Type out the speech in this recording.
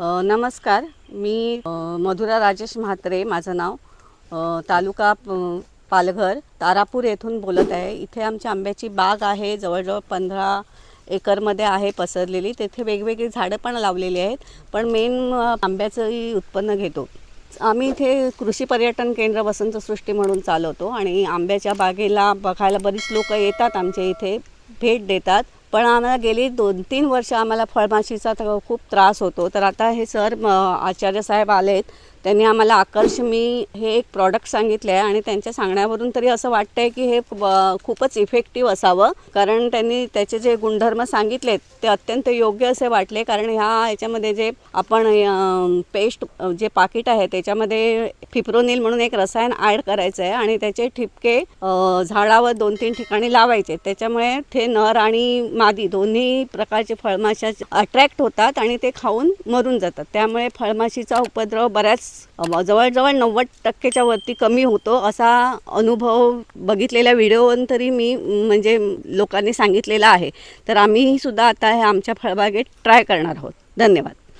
नमस्कार. मी मधुरा राजेश म्हात्रे माझं नाव तालुका पालघर तारापूर येथून बोलत आहे. इथे आमची आंब्याची बाग आहे. जवळजवळ पंधरा एकरमध्ये आहे पसरलेली. तेथे वेगवेगळी झाडं पण लावलेली आहेत. पण मेन आंब्याचंही उत्पन्न घेतो. आम्ही इथे कृषी पर्यटन केंद्र वसंतसृष्टी म्हणून चालवतो आणि आंब्याच्या बागेला बघायला बरीच लोक येतात. आमच्या इथे भेट देतात. पण आम्हाला गेली दोन तीन वर्ष आम्हाला फळमाशीचा खूप त्रास होतो. तर आता हे सर आचार्य साहेब आलेत. त्यांनी आम्हाला आकर्षमी हे एक प्रॉडक्ट सांगितले आहे आणि त्यांच्या सांगण्यावरून तरी असं वाटतंय की हे ब- खूपच इफेक्टिव्ह असावं. कारण त्यांनी त्याचे जे गुणधर्म सांगितलेत ते अत्यंत योग्य असे वाटले. कारण ह्या याच्यामध्ये जे आपण पेस्ट जे पाकिट आहे त्याच्यामध्ये फिप्रोनिल म्हणून एक रसायन ॲड करायचं आहे आणि त्याचे ठिपके झाडावर दोन तीन ठिकाणी लावायचे. त्याच्यामुळे ते नर आणि मादी दोन्ही प्रकारचे फळमाशा अट्रॅक्ट होतात आणि ते खाऊन मरून जातात. त्यामुळे फळमाशीचा उपद्रव बऱ्याच जवळजवळ नव्वद टक्केच्या वरती कमी होतो असा अनुभव बघितलेल्या व्हिडिओवरून तरी मी म्हणजे लोकांनी सांगितलेला आहे. तर आम्ही सुद्धा आता हे आमच्या फळबागेत ट्राय करणार आहोत. धन्यवाद.